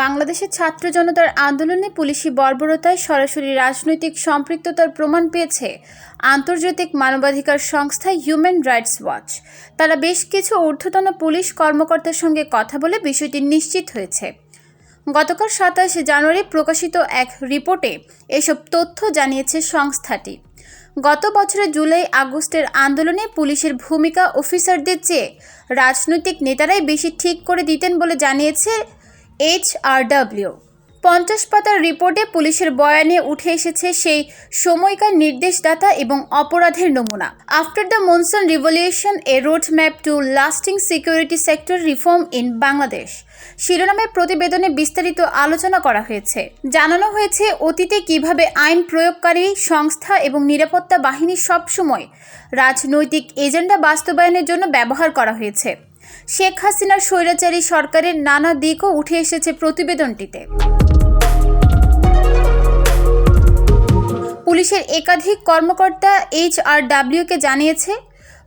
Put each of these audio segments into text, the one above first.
বাংলাদেশের ছাত্র জনতার আন্দোলনে পুলিশি বর্বরতায় সরাসরি রাজনৈতিক সম্পৃক্ততার প্রমাণ পেয়েছে আন্তর্জাতিক মানবাধিকার সংস্থা হিউম্যান রাইটস ওয়াচ। তারা বেশ কিছু ঊর্ধ্বতন পুলিশ কর্মকর্তার সঙ্গে কথা বলে বিষয়টি নিশ্চিত হয়েছে। গতকাল সাতাশে জানুয়ারি প্রকাশিত এক রিপোর্টে এসব তথ্য জানিয়েছে সংস্থাটি। গত বছরের জুলাই আগস্টের আন্দোলনে পুলিশের ভূমিকা অফিসারদের চেয়ে রাজনৈতিক নেতারাই বেশি ঠিক করে দিতেন বলে জানিয়েছে এইচআরডব্লিউ। পঞ্চাশ পাতার রিপোর্টে পুলিশের বয়ানে উঠে এসেছে সেই সময়কার নির্দেশদাতা এবং অপরাধের নমুনা। After the monsoon revolution a road map to lasting security sector reform in Bangladesh শিরোনামের প্রতিবেদনে বিস্তারিত আলোচনা করা হয়েছে। জানানো হয়েছে অতীতে কীভাবে আইন প্রয়োগকারী, সংস্থা এবং নিরাপত্তা বাহিনী সবসময় রাজনৈতিক এজেন্ডা বাস্তবায়নের জন্য ব্যবহার করা হয়েছে। শেখ হাসিনার স্বৈরাচারী সরকারের নানা দিকও উঠে এসেছে প্রতিবেদনটিতে। পুলিশের একাধিক কর্মকর্তা এইচ আর ডাব্লিউকে জানিয়েছে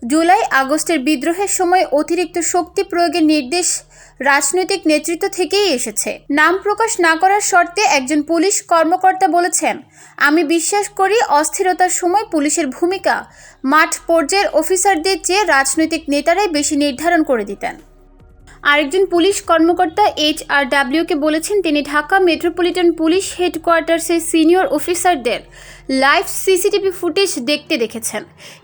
জুলাই আগস্টের বিদ্রোহের সময় অতিরিক্ত শক্তি প্রয়োগের নির্দেশ রাজনৈতিক নেতৃত্ব থেকেই এসেছে। নাম প্রকাশ না করার শর্তে একজন পুলিশ কর্মকর্তা বলেছেন, আমি বিশ্বাস করি অস্থিরতার সময় পুলিশের ভূমিকা মাঠ পর্যায়ের অফিসারদের চেয়ে রাজনৈতিক নেতারাই বেশি নির্ধারণ করে দিতেন। আরেকজন পুলিশ কর্মকর্তা এইচ আর ডাব্লিউকে বলেছেন, তিনি ঢাকা মেট্রোপলিটন পুলিশ হেডকোয়ার্টার্সের সিনিয়র অফিসারদের লাইভ সিসিটিভি ফুটেজ দেখতে দেখেছেন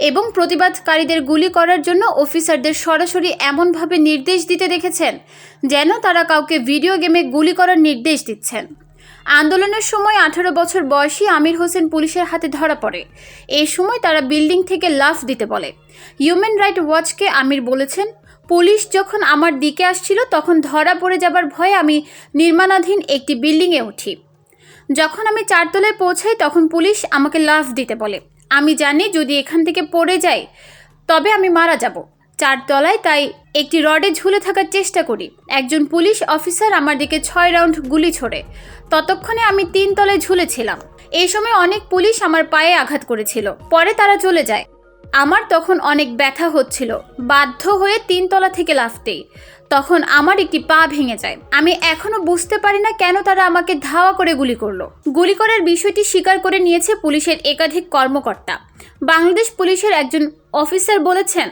এবং প্রতিবাদকারীদের গুলি করার জন্য অফিসারদের সরাসরি এমনভাবে নির্দেশ দিতে দেখেছেন যেন তারা কাউকে ভিডিও গেমে গুলি করার নির্দেশ দিচ্ছেন। আন্দোলনের সময় আঠারো বছর বয়সী আমির হোসেন পুলিশের হাতে ধরা পড়ে। এই সময় তারা বিল্ডিং থেকে লাফ দিতে বলে। হিউম্যান রাইট ওয়াচকে আমির বলেছেন পুলিশ যখন আমার দিকে আসছিল, তখন ধরা পড়ে যাবার ভয়ে আমি নির্মাণাধীন একটি বিল্ডিংয়ে উঠি। যখন আমি চারতলায় পৌঁছাই, তখন পুলিশ আমাকে লাফ দিতে বলে। আমি জানি যদি এখান থেকে পড়ে যাই, তবে আমি মারা যাব। চারতলায় তাই একটি রডে ঝুলে থাকার চেষ্টা করি। একজন পুলিশ অফিসার আমার দিকে ছয় রাউন্ড গুলি ছোড়ে। ততক্ষণে আমি তিন তলায় ঝুলেছিলাম। এই সময় অনেক পুলিশ আমার পায়ে আঘাত করেছিল। পরে তারা চলে যায়। আমার তখন অনেক ব্যথা হচ্ছিল। বাধ্য হয়ে তিনতলা থেকে লাফতেই। তখন আমার একটি পা ভেঙে যায়। আমি এখনও বুঝতে পারি না কেন তারা আমাকে ধাওয়া করে গুলি করল। গুলি করার বিষয়টি স্বীকার করে নিয়েছে পুলিশের একাধিক কর্মকর্তা। বাংলাদেশ পুলিশের একজন অফিসার বলেছেন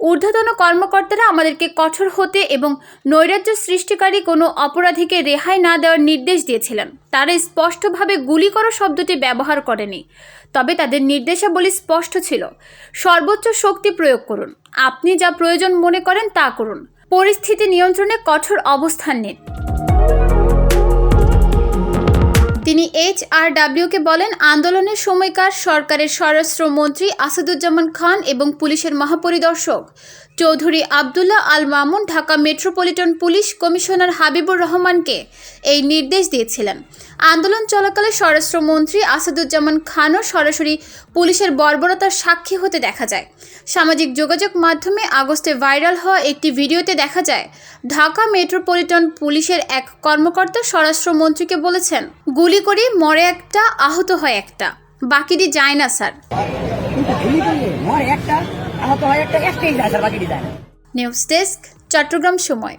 ঊর্ধ্বতন কর্মকর্তারা আমাদেরকে কঠোর হতে এবং নৈরাজ্য সৃষ্টিকারী কোনো অপরাধীকে রেহাই না দেওয়ার নির্দেশ দিয়েছিলেন। তারা স্পষ্টভাবে গুলি করা শব্দটি ব্যবহার করেনি। তবে তাদের নির্দেশাবলী স্পষ্ট ছিল। সর্বোচ্চ শক্তি প্রয়োগ করুন। আপনি যা প্রয়োজন মনে করেন তা করুন। পরিস্থিতি নিয়ন্ত্রণে কঠোর অবস্থান নিন। এইচ আর ডাব্লিউকে বলেন, আন্দোলনের সময়কার সরকারের স্বরাষ্ট্রমন্ত্রী আসাদুজ্জামান খান এবং পুলিশের মহাপরিদর্শক Chowdhury Abdullah Al Mamun Dhaka metropolitan police commissioner Habibur রহমানকে এই নির্দেশ দিয়েছিলেন। আন্দোলন চলাকালে স্বরাষ্ট্রমন্ত্রী আসাদুজ্জামান খানও সরাসরি পুলিশের বর্বরতার সাক্ষী হতে দেখা যায়। সামাজিক যোগাযোগ মাধ্যমে আগস্টে ভাইরাল হওয়া একটি ভিডিওতে দেখা যায়, ঢাকা মেট্রোপলিটন পুলিশের এক কর্মকর্তা স্বরাষ্ট্রমন্ত্রীকে বলেছেন, গুলি করে মরে একটা আহত হয় একটা। বাকিটি যায় না স্যার। নিউজ ডেস্ক চট্টগ্রাম সময়।